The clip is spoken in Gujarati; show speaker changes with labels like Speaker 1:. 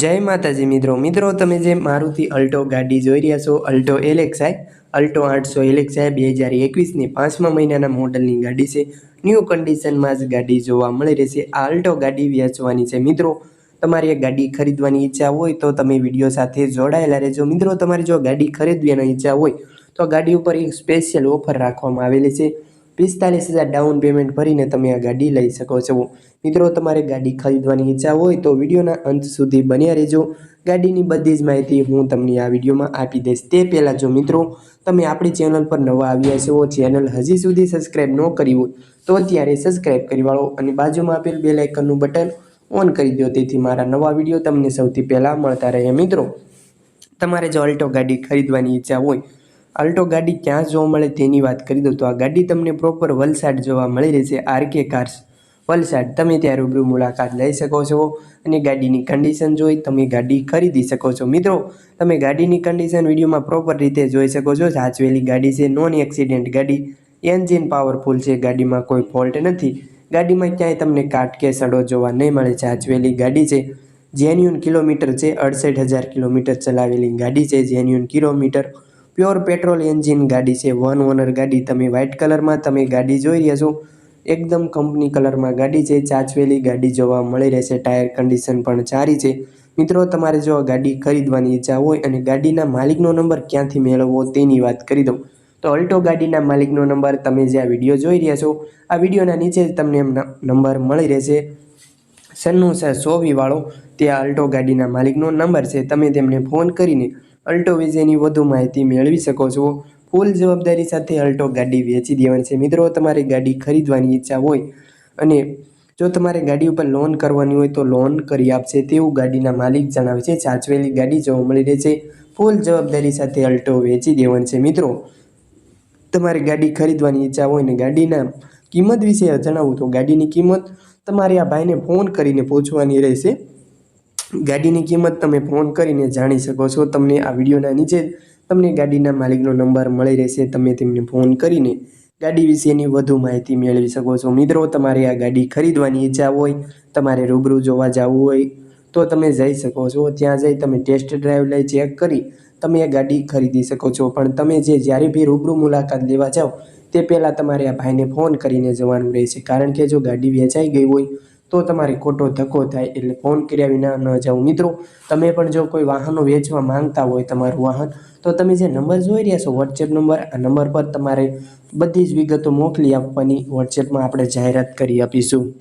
Speaker 1: જય માતાજી મિત્રો. મિત્રો, તમે જે મારુતિ અલ્ટો ગાડી જોઈ રહ્યા છો, અલ્ટો એલેક્સાઈ અલ્ટો આઠસો એલેક્સાઈ બે હજાર એકવીસની પાંચમા મહિનાના મોડલની ગાડી છે. ન્યૂ કન્ડિશનમાં જ ગાડી જોવા મળી રહેશે. આ અલ્ટો ગાડી વેચવાની છે. મિત્રો, તમારી એક ગાડી ખરીદવાની ઈચ્છા હોય તો તમે વીડિયો સાથે જોડાયેલા રહેજો. મિત્રો, તમારી જો ગાડી ખરીદવાની ઈચ્છા હોય તો ગાડી ઉપર એક સ્પેશિયલ ઓફર રાખવામાં આવેલી છે. પિસ્તાલીસ હજાર ડાઉન પેમેન્ટ ભરીને તમે આ ગાડી લઈ શકો છો. મિત્રો, તમારે ગાડી ખરીદવાની ઈચ્છા હોય તો વિડીયોના અંત સુધી બન્યા રહેજો. ગાડીની બધી જ માહિતી હું તમને આ વિડીયોમાં આપી દઈશ. તે પહેલાં જો મિત્રો, તમે આપણી ચેનલ પર નવા આવ્યા છો, ચેનલ હજી સુધી સબસ્ક્રાઈબ ન કરી હોય, તો અત્યારે સબસ્ક્રાઈબ કરી વાળો અને બાજુમાં આપેલ બે લાઇકનનું બટન ઓન કરી દો. તેથી મારા નવા વીડિયો તમને સૌથી પહેલાં મળતા રહે. મિત્રો, તમારે જો અલ્ટો ગાડી ખરીદવાની ઈચ્છા હોય અલ્ટો ગાડી ક્યાં જોવા મળે તેની વાત કરી દઉં તો આ ગાડી તમને પ્રોપર વલસાડ જોવા મળી રહેશે, આરકે કાર્સ વલસાડ, તમે ત્યાં રૂબરૂ મુલાકાત લઈ શકો છો અને ગાડીની કન્ડિશન જોઈ તમે ગાડી ખરીદી શકો છો. મિત્રો, તમે ગાડીની કન્ડિશન વિડીયોમાં પ્રોપર રીતે જોઈ શકો છો. સાચવેલી ગાડી છે નોન એક્સિડન્ટ ગાડી. એન્જિન પાવરફુલ છે, ગાડીમાં કોઈ ફોલ્ટ નથી. ગાડીમાં ક્યાંય તમને કાટ કે સડો જોવા નહીં મળે. સાચવેલી ગાડી છે જેન્યુન કિલોમીટર છે, અડસઠ હજાર કિલોમીટર ચલાવેલી ગાડી છે genuine kilometre. Pure petrol engine ગાડી છે, વન ઓનર ગાડી. તમે વ્હાઇટ કલરમાં તમે ગાડી જોઈ રહ્યા છો. એકદમ કંપની કલરમાં ગાડી છે, ચાચવેલી ગાડી જોવા મળી રહેશે ટાયર કન્ડિશન પણ સારી છે. મિત્રો, તમારે જો ગાડી ખરીદવાની ઈચ્છા હોય અને ગાડીના માલિકનો નંબર ક્યાંથી મેળવવો તેની વાત કરી દઉં. તો અલ્ટો ગાડીના માલિકનો નંબર તમે જે આ વીડિયો જોઈ રહ્યા છો, આ વિડીયોના નીચે જ તમને નંબર મળી રહેશે. સન્નુ સર સોવીવાળો ત્યાં અલ્ટો ગાડીના માલિકનો નંબર છે. તમે તેમને ફોન કરીને અલ્ટો વિશેની વધુ માહિતી મેળવી શકો છો. ફૂલ જવાબદારી સાથે અલ્ટો ગાડી વેચી દેવાની છે. મિત્રો, તમારે ગાડી ખરીદવાની ઈચ્છા હોય અને જો તમારે ગાડી ઉપર લોન કરવાની હોય તો લોન કરી આપશે તેવું ગાડીના માલિક જણાવે છે. સાચવેલી ગાડી જોવા મળી રહે છે. ફૂલ જવાબદારી સાથે અલ્ટો વેચી દેવાની છે. મિત્રો, તમારે ગાડી ખરીદવાની ઈચ્છા હોય ને ગાડીના કિંમત વિશે જણાવું તો ગાડીની કિંમત તમારે આ ભાઈને ફોન કરીને પૂછવાની રહેશે. ગાડીની કિંમત તમે ફોન કરીને જાણી શકો છો. તમને આ વિડીયોના નીચે તમને ગાડીના માલિકનો નંબર મળી રહેશે. તમે તેમને ફોન કરીને ગાડી વિશેની વધુ માહિતી મેળવી શકો છો. મિત્રો, તમારે આ ગાડી ખરીદવાની ઈચ્છા હોય, તમારે રૂબરૂ જોવા જવું હોય, તો તમે જઈ શકો છો. ત્યાં જઈ તમે ટેસ્ટ ડ્રાઈવ લઈ ચેક કરી તમે આ ગાડી ખરીદી શકો છો. પણ તમે જે જ્યારે બી રૂબરૂ મુલાકાત લેવા જાઓ, તે પહેલાં તમારે આ ભાઈને ફોન કરીને જવાનું રહેશે. કારણ કે જો ગાડી વેચાઈ ગઈ હોય તો તમારે ખોટો ધક્કો થાય એટલે ફોન કર્યા વિના ન જાઓ મિત્રો, તમે પણ જો કોઈ વાહનો વેચવા માંગતા હોય તમારું વાહન, તો તમે જે નંબર જોઈ રહ્યા છો વોટ્સએપ નંબર, આ નંબર પર તમારે બધી જ વિગતો મોકલી આપવાની. વોટ્સએપમાં આપણે જાહેરાત કરી આપીશું.